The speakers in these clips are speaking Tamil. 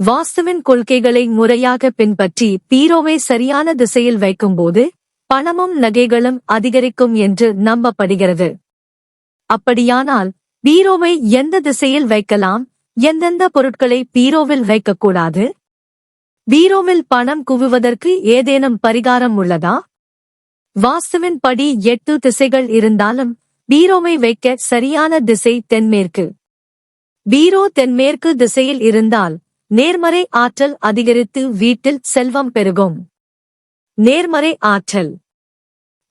வாஸ்துவின் கொள்கைகளை முறையாக பின்பற்றி பீரோவை சரியான திசையில் வைக்கும்போது பணமும் நகைகளும் அதிகரிக்கும் என்று நம்பப்படுகிறது. அப்படியானால் பீரோவை எந்த திசையில் வைக்கலாம்? எந்தெந்த பொருட்களை பீரோவில் வைக்கக்கூடாது? பீரோவில் பணம் குவிவதற்கு ஏதேனும் பரிகாரம் உள்ளதா? வாஸ்துவின் படி எட்டு திசைகள் இருந்தாலும் பீரோவை வைக்க சரியான திசை தென்மேற்கு. பீரோ தென்மேற்கு திசையில் இருந்தால் நேர்மறை ஆற்றல் அதிகரித்து வீட்டில் செல்வம் பெருகும். நேர்மறை ஆற்றல்.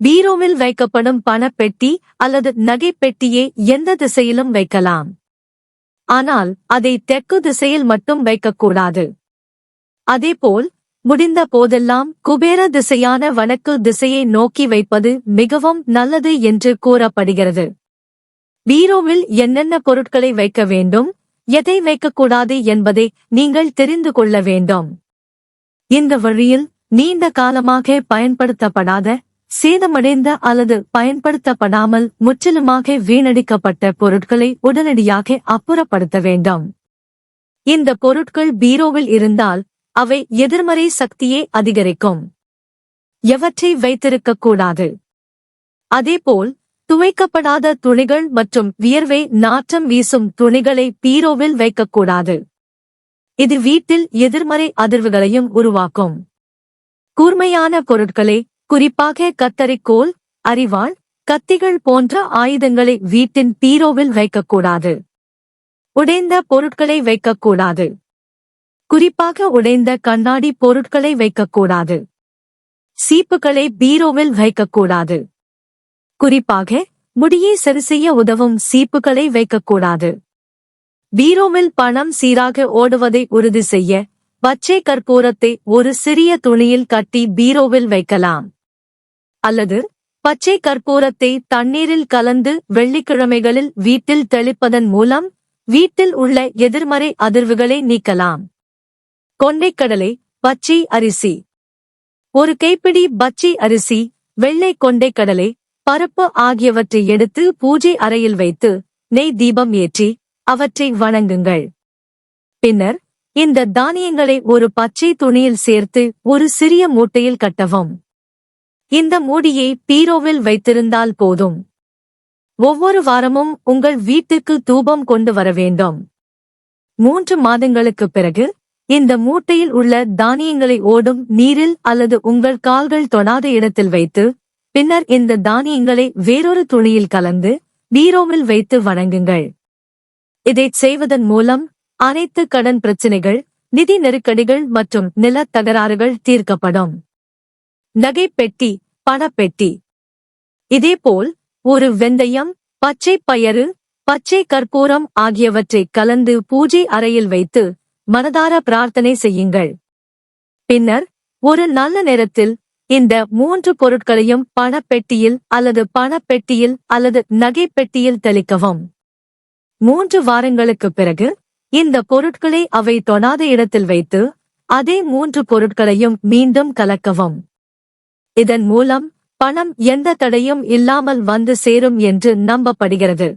பீரோவில் வைக்கப்படும் பணப்பெட்டி அல்லது நகைப்பெட்டியை எந்த திசையிலும் வைக்கலாம். ஆனால் அதை தெற்கு திசையில் மட்டும் வைக்கக்கூடாது. அதேபோல் முடிந்த போதெல்லாம் குபேர திசையான வடக்கு திசையை நோக்கி வைப்பது மிகவும் நல்லது என்று கூறப்படுகிறது. பீரோவில் என்னென்ன பொருட்களை வைக்க வேண்டும்? எதை வைக்கக்கூடாது என்பதை நீங்கள் தெரிந்து கொள்ள வேண்டும். இந்த வழியில் நீண்ட காலமாக பயன்படுத்தப்படாத சேதமடைந்த அல்லது பயன்படுத்தப்படாமல் முற்றிலுமாக வீணடிக்கப்பட்ட பொருட்களை உடனடியாக அப்புறப்படுத்த வேண்டும். இந்த பொருட்கள் பீரோவில் இருந்தால் அவை எதிர்மறை சக்தியை அதிகரிக்கும். எவற்றை வைத்திருக்கக்கூடாது? அதேபோல் துவைக்கப்படாத துணிகள் மற்றும் வியர்வை நாற்றம் வீசும் துணிகளை பீரோவில் வைக்கக்கூடாது. இது வீட்டில் எதிர்மறை அதிர்வுகளையும் உருவாக்கும். கூர்மையான பொருட்களை குறிப்பாக கத்தரிக்கோல் அரிவாள் கத்திகள் போன்ற ஆயுதங்களை வீட்டின் பீரோவில் வைக்கக்கூடாது. உடைந்த பொருட்களை வைக்கக்கூடாது. குறிப்பாக உடைந்த கண்ணாடி பொருட்களை வைக்கக்கூடாது. சீப்புகளை பீரோவில் வைக்கக்கூடாது. குறிப்பாக முடியை சரிசெய்ய உதவும் சீப்புகளை வைக்கக்கூடாது. பீரோவில் பணம் சீராக ஓடுவதை உறுதி செய்ய பச்சை கற்பூரத்தை ஒரு சிறிய துணியில் கட்டி பீரோவில் வைக்கலாம். அல்லது பச்சை கற்பூரத்தை தண்ணீரில் கலந்து வெள்ளிக்கிழமைகளில் வீட்டில் தெளிப்பதன் மூலம் வீட்டில் உள்ள எதிர்மறை அதிர்வுகளை நீக்கலாம். கொண்டைக்கடலை பச்சை அரிசி. ஒரு கைப்பிடி பச்சை அரிசி வெள்ளை கொண்டைக்கடலை பருப்பு ஆகியவற்றை எடுத்து பூஜை அறையில் வைத்து நெய் தீபம் ஏற்றி அவற்றை வணங்குங்கள். பின்னர் இந்த தானியங்களை ஒரு பச்சை துணியில் சேர்த்து ஒரு சிறிய மூட்டையில் கட்டவும். இந்த மூடியை பீரோவில் வைத்திருந்தால் போதும். ஒவ்வொரு வாரமும் உங்கள் வீட்டுக்கு தூபம் கொண்டு வர வேண்டும். மூன்று மாதங்களுக்குப் பிறகு இந்த மூட்டையில் உள்ள தானியங்களை ஓடும் நீரில் அல்லது உங்கள் கால்கள் தொடாத இடத்தில் வைத்து பின்னர் இந்த தானியங்களை வேறொரு துணியில் கலந்து நீரோமில் வைத்து வணங்குங்கள். இதைச் செய்வதன் மூலம் அனைத்து கடன் பிரச்சினைகள் நிதி நெருக்கடிகள் மற்றும் நிலத் தகராறுகள் தீர்க்கப்படும். நகை பெட்டி பணப்பெட்டி இதேபோல் ஒரு வெந்தயம் பச்சை பயறு பச்சை கற்பூரம் ஆகியவற்றை கலந்து பூஜை அறையில் வைத்து மனதார பிரார்த்தனை செய்யுங்கள். பின்னர் ஒரு நல்ல நேரத்தில் இந்த மூன்று பொருட்களையும் பணப்பெட்டியில் அல்லது பணப்பெட்டியில் அல்லது நகைப்பெட்டியில் தெளிக்கவும். மூன்று வாரங்களுக்குப் பிறகு இந்த பொருட்களை அவை தொடாத இடத்தில் வைத்து அதே மூன்று பொருட்களையும் மீண்டும் கலக்கவும். இதன் மூலம் பணம் எந்த தடையும் இல்லாமல் வந்து சேரும் என்று நம்பப்படுகிறது.